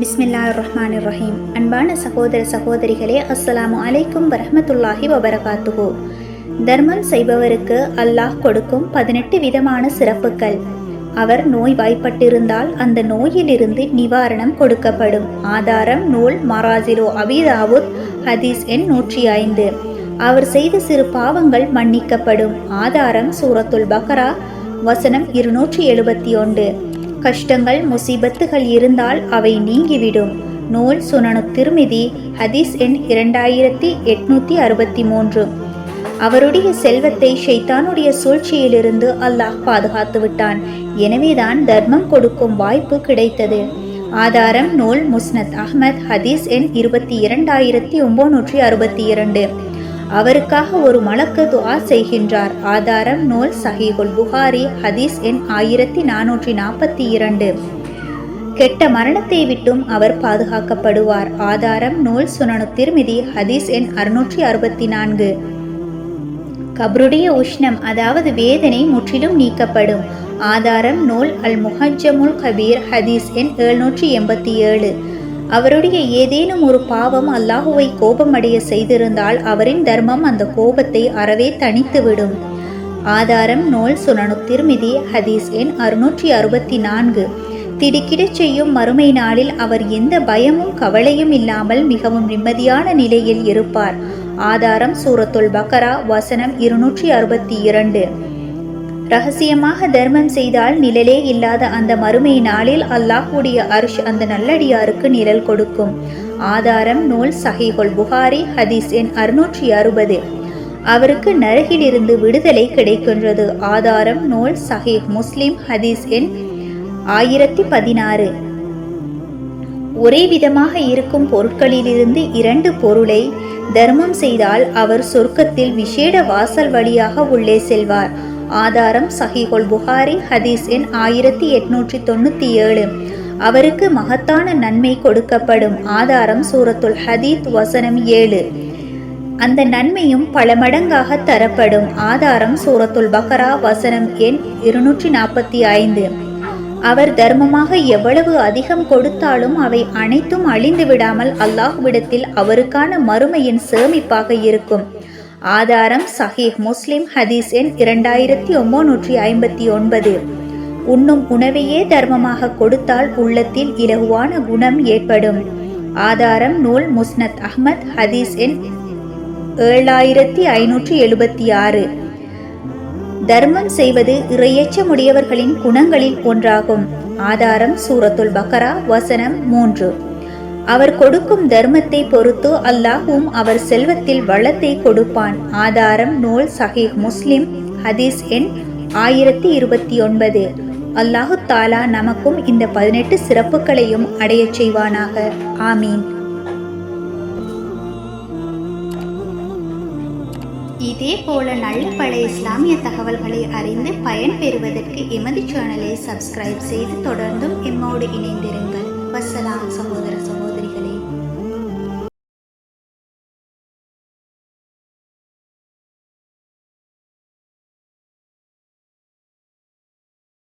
பிஸ்மில்லா ரஹ்மான் ரஹீம் அன்பான சகோதர சகோதரிகளே அஸ்ஸலாமு அலைக்கும் வரஹ்மத்துல்லாஹி வபரகாத்துஹு. தர்மம் செய்பவருக்கு அல்லாஹ் கொடுக்கும் பதினெட்டு விதமான சிறப்புகள். அவர் நோய் வாய்ப்பட்டிருந்தால் அந்த நோயிலிருந்து நிவாரணம் கொடுக்கப்படும். ஆதாரம் நூல் மராஜிலோ அபிதாவுத் ஹதீஸ் எண் நூற்றி ஐந்து. அவர் செய்த சிறு பாவங்கள் மன்னிக்கப்படும். ஆதாரம் சூரத்துல் பக்ரா வசனம் இருநூற்றி எழுபத்தி ஒன்று. கஷ்டங்கள் முசீபத்துகள் இருந்தால் அவை நீங்கிவிடும். நூல் சுனனு திருமிதி ஹதீஸ் எண் இரண்டாயிரத்தி எட்நூத்தி அறுபத்தி மூன்று. அவருடைய செல்வத்தை ஷைத்தானுடைய சூழ்ச்சியிலிருந்து அல்லாஹ் பாதுகாத்து விட்டான் எனவேதான் தர்மம் கொடுக்கும் வாய்ப்பு கிடைத்தது. ஆதாரம் நூல் முஸ்னத் அஹ்மத் ஹதீஸ் எண் இருபத்தி இரண்டாயிரத்தி ஒன்பநூற்றி அறுபத்தி இரண்டு. அவருக்காக ஒரு மலக்கு துஆ செய்கின்றார். ஆதாரம் நூல் சஹீகுல் புகாரி ஹதீஸ் எண் ஆயிரத்தி நானூற்றி நாற்பத்தி இரண்டு கெட்ட மரணத்தை விட்டும் அவர் பாதுகாக்கப்படுவார். ஆதாரம் நூல் சுனனு திருமிதி ஹதீஸ் எண் அறுநூற்றி அறுபத்தி நான்கு கபருடைய உஷ்ணம் அதாவது வேதனை முற்றிலும் நீக்கப்படும். ஆதாரம் நூல் அல் முஹஜமுல் கபீர் ஹதீஸ் எண் எழுநூற்றி எண்பத்தி ஏழு. அவருடைய ஏதேனும் ஒரு பாவம் அல்லாஹுவை கோபமடைய செய்திருந்தால் அவரின் தர்மம் அந்த கோபத்தை அறவே தணித்துவிடும். ஆதாரம் நோல் சுனனு திருமிதி ஹதீஸ் எண் அறுநூற்றி அறுபத்தி நான்கு. திடுக்கிடச் செய்யும் மறுமை நாளில் அவர் எந்த பயமும் கவலையும் இல்லாமல் மிகவும் நிம்மதியான நிலையில் இருப்பார். ஆதாரம் சூரத்துல் பக்கரா வசனம் இருநூற்றி அறுபத்தி இரண்டு. ரகசியமாக தர்மம் செய்தால் நிழலே இல்லாத அந்த மறுமை நாளில் அல்லாஹுடைய அர்ஷ் அந்த நல்லடியாருக்கு நிழல் கொடுக்கும். ஆதாரம் நூல் சஹிஹுல் புகாரி ஹதீஸ் எண் அறுநூற்றி அறுபது. அவருக்கு நரகிலிருந்து விடுதலை கிடைக்கின்றது. ஆதாரம் நூல் சஹிஹ் முஸ்லிம் ஹதீஸ் எண் ஆயிரத்தி பதினாறு. ஒரே விதமாக இருக்கும் பொருட்களிலிருந்து இரண்டு பொருளை தர்மம் செய்தால் அவர் சொர்க்கத்தில் விசேட வாசல் வழியாக உள்ளே செல்வார். ஆதாரம் சஹிகொல் புகாரி ஹதீஸ் எண் ஆயிரத்தி எட்நூற்றி தொண்ணூற்றி ஏழு. அவருக்கு மகத்தான நன்மை கொடுக்கப்படும் ஆதாரம் சூரத்துல் ஹதீத் வசனம் ஏழு. அந்த நன்மையும் பல மடங்காக தரப்படும் ஆதாரம் சூரத்துல் பக்ரா வசனம் எண் இருநூற்றி நாற்பத்தி ஐந்து. அவர் தர்மமாக எவ்வளவு அதிகம் கொடுத்தாலும் அவை அனைத்தும் அழிந்து விடாமல் அல்லாஹ்விடத்தில் அவருக்கான மறுமையின் சேமிப்பாக இருக்கும். ஆதாரம் சஹீஹ் முஸ்லிம் ஹதீஸ் எண் இரண்டாயிரத்தி ஒன்பநூற்றி ஐம்பத்தி ஒன்பது. உண்ணும் உணவையே தர்மமாக கொடுத்தால் உள்ளத்தில் இலகுவான குணம் ஏற்படும். ஆதாரம் நூல் முஸ்னத் அஹ்மத் ஹதீஸ் எண் ஏழாயிரத்தி ஐநூற்றி எழுபத்தி ஆறு. தர்மம் செய்வது இறையச்சமுடையவர்களின் குணங்களில் ஒன்றாகும். ஆதாரம் சூரத்துல் பக்கரா வசனம் மூன்று. அவர் கொடுக்கும் தர்மத்தை பொறுத்து அல்லாஹும் அவர் செல்வத்தில் வளத்தை கொடுப்பான். ஆதாரம் நூல் சஹீஹ் முஸ்லிம் ஹதீஸ் எண் ஆயிரத்தி இருபத்தி ஒன்பது. அல்லாஹு தாலா நமக்கும் இந்த பதினெட்டு சிறப்புகளையும் அடையச் செய்வானாக. ஆமீன். இதே போல நல்ல பல இஸ்லாமிய தகவல்களை அறிந்து பயன்பெறுவதற்கு எமது சேனலை சப்ஸ்கிரைப் செய்து தொடர்ந்தும் எம்மோடு இணைந்திருங்கள். வசலாம் சகோதர சகோதரிகளே